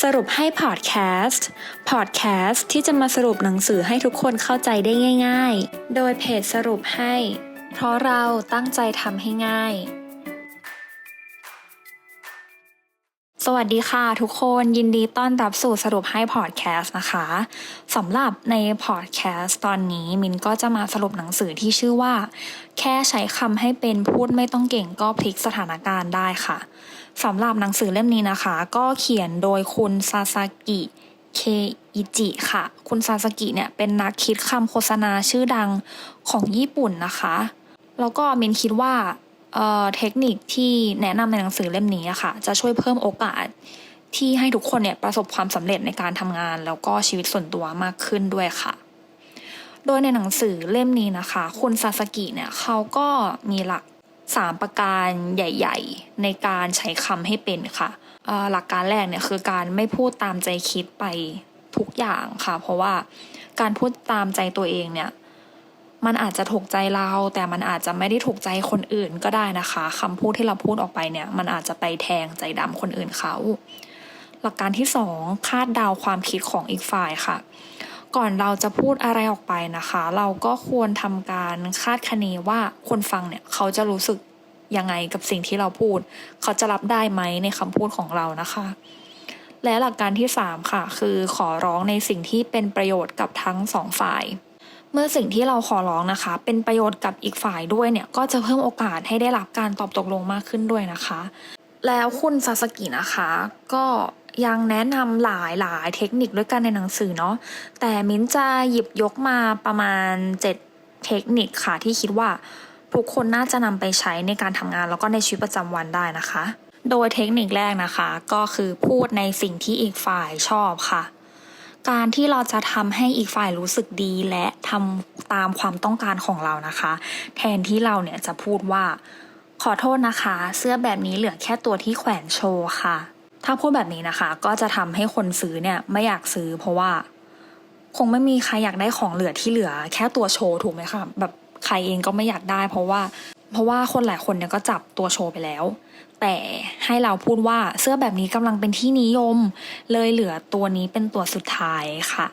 สรุปให้พอดแคสต์ พอดแคสต์ที่จะมาสรุปหนังสือให้ทุกคนเข้าใจได้ง่าย ๆ โดยเพจสรุปให้ เพราะเราตั้งใจทำให้ง่าย สวัสดีค่ะทุกคนยินดีต้อนรับสู่สรุปให้พอดแคสต์นะคะสำหรับในพอดแคสต์ตอนนี้มินก็จะมาสรุปหนังสือที่ชื่อว่า แค่ใช้คำให้เป็นพูดไม่ต้องเก่งก็พลิกสถานการณ์ได้ค่ะสำหรับหนังสือเล่มนี้นะคะ ก็เขียนโดยคุณซาซากิเคอิจิค่ะ คุณซาซากิเนี่ยเป็นนักคิดคำโฆษณาชื่อดังของญี่ปุ่นนะคะ แล้วก็มินคิดว่า เทคนิคที่แนะนำในหนังสือเล่มนี้อะค่ะ จะช่วยเพิ่มโอกาสที่ให้ทุกคนเนี่ยประสบความสำเร็จในการทำงาน แล้วก็ชีวิตส่วนตัวมากขึ้นด้วยค่ะ โดยในหนังสือเล่มนี้นะคะ คุณซาสกิเนี่ยเขาก็มีหลักสามประการใหญ่ ๆ ในการใช้คำให้เป็นค่ะ หลักการแรกเนี่ยคือการไม่พูดตามใจคิดไปทุกอย่างค่ะ เพราะว่าการพูดตามใจตัวเองเนี่ย มันอาจจะถูกใจเรา แต่มันอาจจะไม่ได้ถูกใจคนอื่นก็ได้นะคะคำพูดที่เราพูดออกไปเนี่ย มันอาจจะไปแทงใจดำคนอื่นเขา หลักการที่สองคาดเดาความคิดของอีกฝ่ายค่ะ ก่อนเราจะพูดอะไรออกไปนะคะ เราก็ควรทำการคาดคะเนว่าคนฟังเนี่ยเขาจะรู้สึกยังไงกับสิ่งที่เราพูด เขาจะรับได้ไหมในคำพูดของเรานะคะ และหลักการที่สามค่ะ คือขอร้องในสิ่งที่เป็นประโยชน์กับทั้งสองฝ่าย เมื่อสิ่งที่เราขอร้องนะคะ เป็นประโยชน์กับอีกฝ่ายด้วยเนี่ยก็จะเพิ่มโอกาสให้ได้รับการตอบตกลงมากขึ้นด้วยนะคะ แล้วคุณซาสกินะคะ ก็ยังแนะนำหลายหลายเทคนิคด้วยกันในหนังสือเนาะแต่มิ้นจะหยิบยกมาประมาณ 7 เทคนิคค่ะที่คิดว่าทุกคนน่าจะนำไปใช้ในการทำงานแล้วก็ในชีวิตประจำวันได้นะคะ โดยเทคนิคแรกนะคะ ก็คือพูดในสิ่งที่อีกฝ่ายชอบค่ะ การที่เราจะทำให้อีกฝ่ายรู้สึกดีและทำตามความต้องการของเรานะคะ แทนที่เราเนี่ยจะพูดว่า ขอโทษนะคะ เสื้อแบบนี้เหลือแค่ตัวที่แขวนโชว์ค่ะ ถ้าพูดแบบนี้นะคะ ก็จะทำให้คนซื้อเนี่ยไม่อยากซื้อ เพราะว่า คงไม่มีใครอยากได้ของเหลือที่เหลือ แค่ตัวโชว์ถูกไหมคะแบบใครเองก็ไม่อยากได้ เพราะว่า เพราะว่าคนหลายคนเนี่ยก็จับตัวโชว์ไปแล้ว แต่ให้เราพูดว่าเสื้อแบบนี้กำลังเป็นที่นิยม เลยเหลือตัวนี้เป็นตัวสุดท้ายค่ะ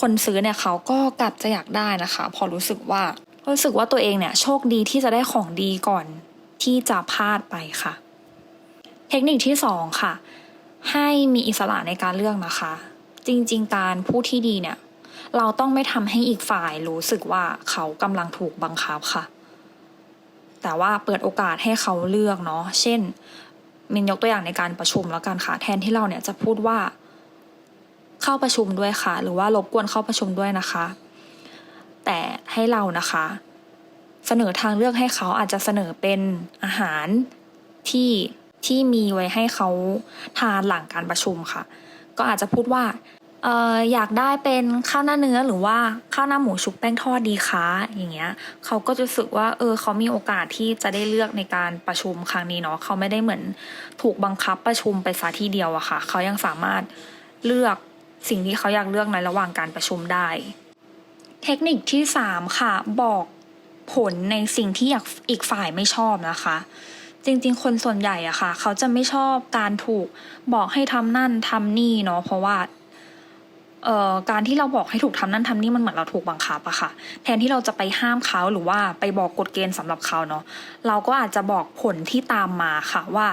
คนซื้อเนี่ยเขาก็กลับจะอยากได้นะคะ พอรู้สึกว่ารู้สึกว่าตัวเองเนี่ยโชคดีที่จะได้ของดีก่อนที่จะพลาดไปค่ะ เทคนิคที่สองค่ะ ให้มีอิสระในการเลือกนะคะ จริงๆ การพูดที่ดีเนี่ย เราต้องไม่ทำให้อีกฝ่ายรู้สึกว่าเขากำลังถูกบังคับค่ะ แต่ว่าเปิดโอกาสให้เขาเลือกเนาะ เช่น มินยกตัวอย่างในการประชุมแล้วกันค่ะ แทนที่เราเนี่ยจะพูดว่า เข้าประชุมด้วยค่ะ หรือว่ารบกวนเข้าประชุมด้วยนะคะ แต่ให้เรานะคะ เสนอทางเลือกให้เขาอาจจะเสนอเป็นอาหารที่ที่มีไว้ให้เขาทานหลังการประชุมค่ะ ก็อาจจะพูดว่า เอออยากได้เป็นข้าวหน้าเนื้อหรือว่าข้าวหน้าหมูชุบแป้งทอดดีคะอย่างเงี้ยเขาก็จะรู้สึกว่าเออเขามีโอกาสที่จะได้เลือกในการประชุมครั้งนี้เนาะเขาไม่ได้เหมือนถูกบังคับประชุมไปซะทีเดียวอะค่ะเขายังสามารถเลือกสิ่งที่เขาอยากเลือกในระหว่างการประชุมได้ เทคนิคที่สามค่ะ บอกผลในสิ่งที่อยากอีกฝ่ายไม่ชอบนะคะ จริงๆ คนส่วนใหญ่อะค่ะ เขาจะไม่ชอบการถูกบอกให้ทำนั่นทำนี่เนาะเพราะว่า การที่เราบอกให้ถูกทำนั่นทำนี่มันเหมือนเราถูกบังคับอะค่ะ แทนที่เราจะไปห้ามเขาหรือว่าไปบอกกฎเกณฑ์สำหรับเขาเนาะเราก็อาจจะบอกผลที่ตามมาค่ะว่า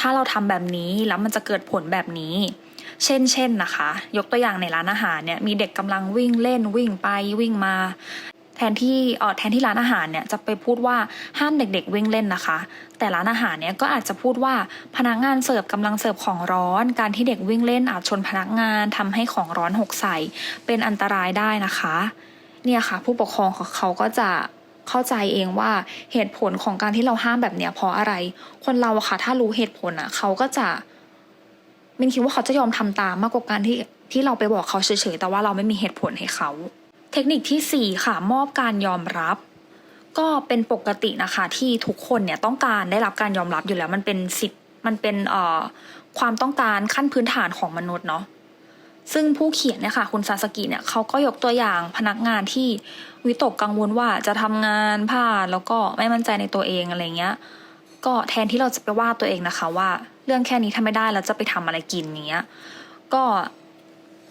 ถ้าเราทำแบบนี้แล้วมันจะเกิดผลแบบนี้ เช่นเช่นนะคะ ยกตัวอย่างในร้านอาหารเนี่ยมีเด็กกำลังวิ่งเล่นวิ่งไปวิ่งมา แทนที่เออแทนที่ร้านอาหารเนี่ยจะไปพูดว่าห้ามเด็กๆวิ่งเล่นนะคะ แต่ร้านอาหารเนี่ยก็อาจจะพูดว่าพนักงานเสิร์ฟกำลังเสิร์ฟของร้อน การที่เด็กวิ่งเล่นอาจชนพนักงานทำให้ของร้อนหกใส่เป็นอันตรายได้นะคะ เนี่ยค่ะ ผู้ปกครองของเขาก็จะเข้าใจเองว่าเหตุผลของการที่เราห้ามแบบเนี้ยเพราะอะไร คนเราอะค่ะ ถ้ารู้เหตุผลอะเขาก็จะมินคิดว่าเขาจะยอมทำตามมากกว่าการที่ที่เราไปบอกเขาเฉยๆแต่ว่าเราไม่มีเหตุผลให้เขา เทคนิคที่สี่ค่ะมอบการยอมรับ ก็เป็นปกตินะคะที่ทุกคนเนี่ยต้องการได้รับการยอมรับอยู่แล้ว มันเป็นสิทธิ์มันเป็นเอ่อความต้องการขั้นพื้นฐานของมนุษย์เนาะซึ่งผู้เขียนเนี่ยค่ะคุณซาสกิเนี่ยเขาก็ยกตัวอย่างพนักงานที่วิตกกังวลว่าจะทำงานพลาดแล้วก็ไม่มั่นใจในตัวเองอะไรเงี้ยก็แทนที่เราจะไปว่าตัวเองนะคะว่า เรื่องแค่นี้ทำไม่ได้แล้วจะไปทำอะไรกินเนี้ยก็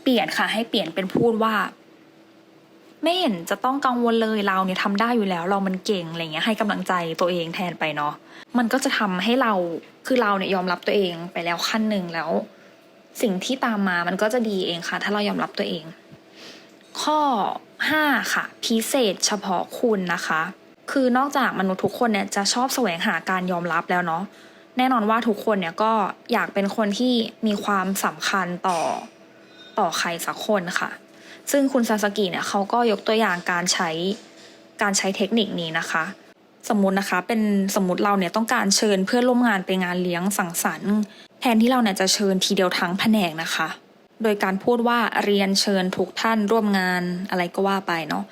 เปลี่ยนค่ะให้เปลี่ยนเป็นพูดว่า ไม่เห็นจะต้องกังวลเลยเราเนี่ยทำได้อยู่แล้วเรามันเก่งอะไรเงี้ยให้กำลังใจตัวเองแทนไปเนาะมันก็จะทำให้เราคือเราเนี่ยยอมรับตัวเองไปแล้วขั้นหนึ่งแล้ว สิ่งที่ตามมามันก็จะดีเองค่ะ ถ้าเรายอมรับตัวเอง ข้อ 5 ค่ะ พิเศษเฉพาะคุณนะคะ คือนอกจากมนุษย์ทุกคนเนี่ยจะชอบแสวงหาการยอมรับแล้วเนาะแน่นอนว่าทุกคนเนี่ยก็อยากเป็นคนที่มีความสำคัญต่อต่อใครสักคนค่ะ ซึ่งคุณซาสกิเนี่ยเขาก็ยกตัวอย่างการใช้การใช้เทคนิคนี้นะคะ สมมตินะคะเป็นสมมติเราเนี่ยต้องการเชิญเพื่อนร่วมงานไปงานเลี้ยงสังสรรค์ แทนที่เราเนี่ยจะเชิญทีเดียวทั้งแผนกนะคะ โดยการพูดว่าเรียนเชิญทุกท่านร่วมงานอะไรก็ว่าไปเนาะ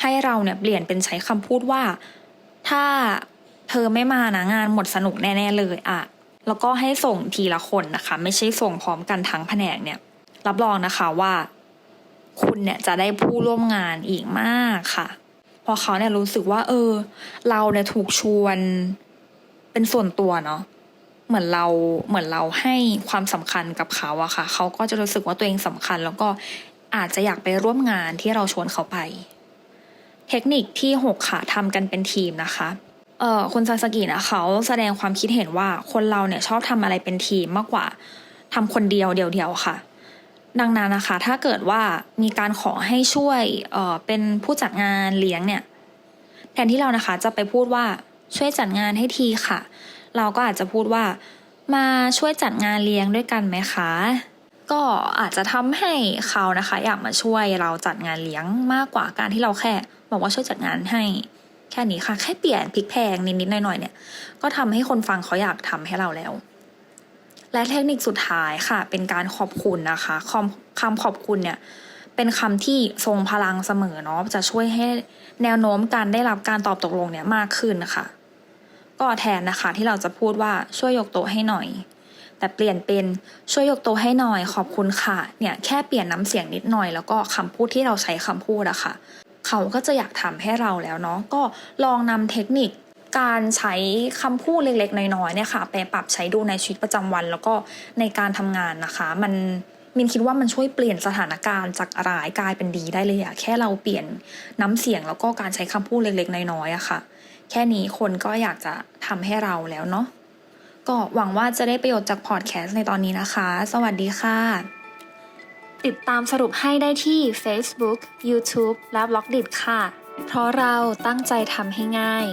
ให้เราเนี่ยเปลี่ยนเป็นใช้คำพูดว่า ถ้าเธอไม่มานะงานหมดสนุกแน่ ๆ เลยอะแล้วก็ให้ส่งทีละคนนะคะ ไม่ใช่ส่งพร้อมกันทั้งแผนกเนี่ย รับรองนะคะว่า คุณเนี่ยจะได้ผู้ร่วมงานอีกมากค่ะเพราะเขาเนี่ยรู้สึกว่า เออ เราเนี่ยถูกชวนเป็นส่วนตัวเนาะเหมือนเราเหมือนเราให้ความสำคัญกับเขาอะค่ะ เขาก็จะรู้สึกว่าตัวเองสำคัญ แล้วก็อาจจะอยากไปร่วมงานที่เราชวนเขาไป เทคนิคที่หกค่ะทำกันเป็นทีมนะคะเอ่อคุณซาสกินะเขาแสดงความคิดเห็นว่าคนเราเนี่ยชอบทำอะไรเป็นทีมมากกว่าทำคนเดียวเดียวๆค่ะ ดังนั้นนะคะ ถ้าเกิดว่ามีการขอให้ช่วยเอ่อเป็นผู้จัดงานเลี้ยงเนี่ยแทนที่เรานะคะจะไปพูดว่าช่วยจัดงานให้ทีค่ะ เราก็อาจจะพูดว่า มาช่วยจัดงานเลี้ยงด้วยกันไหมคะก็อาจจะทำให้เขานะคะ อยากมาช่วยเราจัดงานเลี้ยงมากกว่าการที่เราแค่ บอกว่าช่วยจัดงานให้ แค่นี้ค่ะ แค่เปลี่ยนพลิกแพงนิดๆหน่อยๆเนี่ย ก็ทำให้คนฟังเขาอยากทำให้เราแล้ว และเทคนิคสุดท้ายค่ะ เป็นการขอบคุณนะคะคำคำขอบคุณเนี่ยเป็นคำที่ทรงพลังเสมอเนาะจะช่วยให้แนวโน้มการได้รับการตอบตกลงเนี่ยมากขึ้นนะคะก็แทนนะคะที่เราจะพูดว่าช่วยยกโต๊ะให้หน่อย แต่เปลี่ยนเป็นช่วยยกโต๊ะให้หน่อยขอบคุณค่ะเนี่ยแค่เปลี่ยนน้ำเสียงนิดหน่อยแล้วก็คำพูดที่เราใช้คำพูดอะค่ะเขาก็จะอยากทำให้เราแล้วเนาะก็ลองนำเทคนิค การใช้คำพูดเล็กๆ น้อยๆเนี่ยค่ะ ไปปรับใช้ดูในชีวิตประจำวัน แล้วก็ในการทำงานนะคะ มันมินคิดว่ามันช่วยเปลี่ยนสถานการณ์จากร้ายกลายเป็นดีได้เลยอะแค่เราเปลี่ยนน้ำเสียงแล้วก็การใช้คำพูดเล็กๆ น้อยๆอะค่ะ แค่นี้คนก็อยากจะทำให้เราแล้วเนาะก็หวังว่าจะได้ประโยชน์จากพอดแคสต์ในตอนนี้นะคะ สวัสดีค่ะ ติดตามสรุปให้ได้ที่ Facebook, YouTube และ b ล็อกดิค่ะ เพราะเราตั้งใจทำให้ง่าย